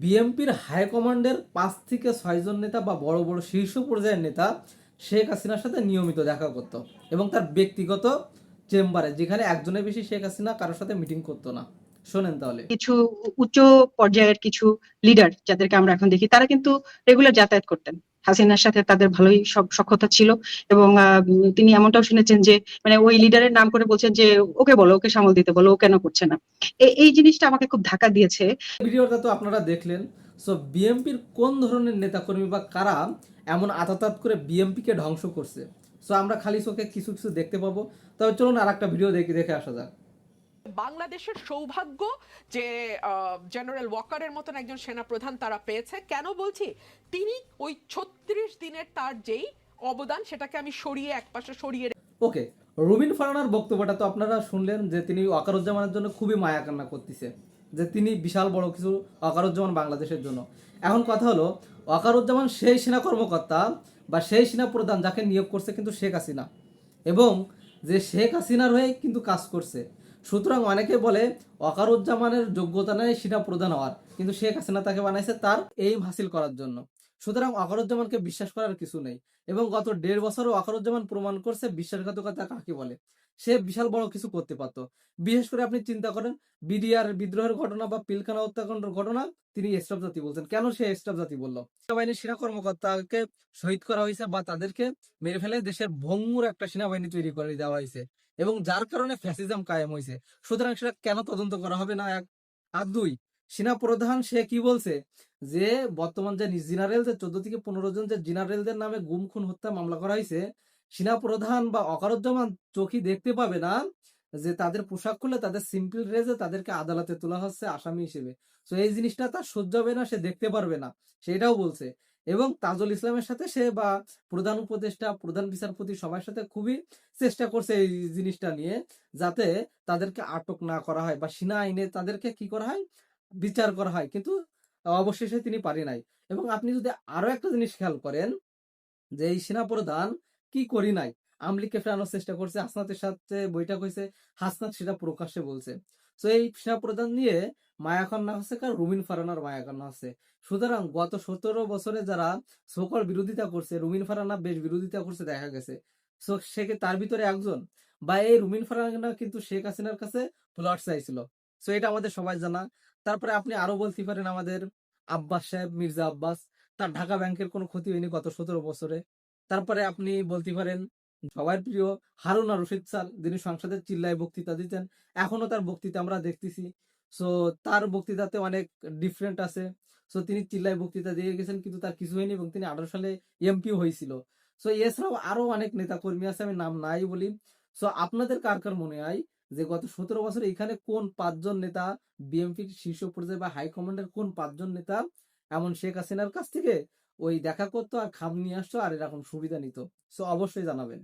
বিএনপির হাইকমান্ডের পাঁচ থেকে ছয়জন নেতা বা বড় বড় শীর্ষ পর্যায়ের নেতা শেখ হাসিনার সাথে নিয়মিত দেখা করত এবং তার ব্যক্তিগত চেম্বারে, যেখানে একজনের বেশি শেখ হাসিনা কারোর সাথে মিটিং করতো না। শোনেন তাহলে। কিছু উচ্চ পর্যায়ের কিছু লিডার যাদেরকে আমরা এখন দেখি, তারা কিন্তু রেগুলার যাতায়াত করতেন। হাসিনার সাথে তাদের ভালোই সব সক্ষতা ছিল এবং তিনি এমনটাও শুনেছেন যে মানে ওই লিডারের নাম করে বলছেন যে, ওকে বলো, ওকে সামাল দিতে বলো, ও কেন করছে না? এই জিনিসটা আমাকে খুব ধাক্কা দিয়েছে। ভিডিওটা তো আপনারা দেখলেন। সো বিএমপির কোন ধরনের নেতাকর্মী বা কারা এমন আতাতাত করে বিএনপিকে ধ্বংস করছে? সো আমরা খালি চোখে কিছু কিছু দেখতে পাবো। তবে চলুন আর একটা ভিডিও দেখে দেখে আসা যাক। বাংলাদেশের সৌভাগ্য যে জেনারেল ওয়াকারের মতন একজন সেনাপ্রধান তারা পেয়েছে। কেন বলছি? তিনি ওই ছত্রিশ দিনের তার যেই অবদান, সেটাকে আমি সরিয়ে একপাশে সরিয়ে ওকে, রুবিন ফারানার বক্তব্যটা তো আপনারা শুনলেন যে তিনি ওয়াকারুজ্জামানের জন্য খুবই মায়া কান্না করতেছে, যে তিনি বিশাল বড় কিছু ওয়াকারুজ্জামান বাংলাদেশের জন্য। এখন কথা হলো, ওয়াকারুজ্জামান সেই সেনা কর্মকর্তা বা সেই সেনা প্রধান যাকে নিয়োগ করছে কিন্তু শেখ হাসিনা। এবং যে শেখ হাসিনার হয়ে কিন্তু কাজ করছে। সুতরাং অনেকে বলে অকারুজ্জামানের যোগ্যতা নেই সেটা প্রদান হওয়ার। কিন্তু শেখ হাসিনা তাকে বানাইছে তার এইম হাসিল করার জন্য। সুতরাং ওয়াকারুজ্জামানকে বিশ্বাস করার কিছু নেই এবং গত দেড় বছরও ওয়াকারুজ্জামান প্রমাণ করছে বিশ্বাসঘাতকতা কাকে বলে। সে বিশাল বড় কিছু করতে পারত। বিশেষ করে আপনি চিন্তা করেন, বিডিআর বিদ্রোহের ঘটনা বা পিলখানা হত্যাকাণ্ডের ঘটনা, তিনি স্টাফ জাতি বলছেন। কেন সে স্টাফ জাতি বলল? সেনাবাহিনীর সেনা কর্মকর্তাকে শহীদ করা হয়েছে বা তাদেরকে মেরে ফেলে দেশের ভঙ্গুর একটা সেনাবাহিনী তৈরি করে দেওয়া হয়েছে এবং যার কারণে ফ্যাসিজম কায়েম হয়েছে। সুতরাং সেটা কেন তদন্ত করা হবে না? এক। আর দুই সেনা প্রধান সে কি বলছে? যে বর্তমান যে জেনারেল চোদ্দ থেকে পনেরো জন যে জেনারেলদের নামে গুম খুন হত্যা মামলা করা হয়েছে সেনা প্রধান বা অকারুজ্জামান চোখই দেখতে পাবে না যে তাদের পোশাক খুলে তাদের সিম্পল রেজে তাদেরকে আদালতে তোলা হচ্ছে আসামি হিসেবে। তো এই জিনিসটা তার সহ্য হবে না, সে দেখতে পারবে না। সেটাও বলছে। এবং তাজুল ইসলামের সাথে সে বা প্রধান উপদেষ্টা, প্রধান বিচারপতি সবার সাথে খুবই চেষ্টা করছে এই জিনিসটা নিয়ে, যাতে তাদেরকে আটক না করা হয় বা সিনা আইনে তাদেরকে কি করা হয়? বিচার করা হয়। কিন্তু অবশেষে তিনি পারি নাই। এবং আপনি যদি আরও একটা জিনিস খেয়াল করেন, যে এই সেনা প্রধান কি করি নাই? আমলিকে ফেরানোর চেষ্টা করছে, হাসনাতের সাথে বৈঠক হয়েছে, হাসনাত সেটা প্রকাশ্যে বলছে। তো এই সেনা প্রধান নিয়ে মায়া কান্না হচ্ছে কার? রুমিন ফারানার মায়া কান্না হচ্ছে। সুতরাং গত সতেরো বছরে যারা সকল বিরোধিতা করছে, রুমিন ফারানা বেশ বিরোধিতা করছে, দেখা গেছে। সো সে তার ভিতরে একজন? বা এই রুমিন ফারানা কিন্তু শেখ হাসিনার কাছে প্লট চাইছিল। সো এটা আমাদের সবাই জানা। তারপরে আপনি আরও বলতে পারেন আমাদের আব্বাস সাহেব, মির্জা আব্বাস, তার ঢাকা ব্যাংকের কোনো ক্ষতি হয়নি গত সতেরো বছরে। তারপরে আপনি বলতে পারেন সবার প্রিয় হারুনা রশিদ স্যার, যিনি সংসদের চিল্লায় বক্তৃতা দিতেন, এখনও তার বক্তৃতা আমরা দেখতেছি। সো তার বক্তৃতাতে অনেক ডিফারেন্ট আছে। সো তিনি চিল্লায় বক্তৃতা দিয়ে গেছেন, কিন্তু তার কিছু হয়নি এবং তিনি আঠারো সালে এমপিও হয়েছিল। সো এছাড়াও আরও অনেক নেতা কর্মী আছে, আমি নাম নাই বলি। সো আপনাদের কার কার মনে হয় যে গত সতেরো বছর এখানে কোন পাঁচজন নেতা বিএনপির শীর্ষ পর্যায়ে বা হাইকমান্ডের কোন পাঁচজন নেতা এমন শেখ হাসিনার কাছ থেকে ওই দেখা করতো আর খাম নিয়ে আসতো আর এরকম সুবিধা নিত। সো অবশ্যই জানাবেন।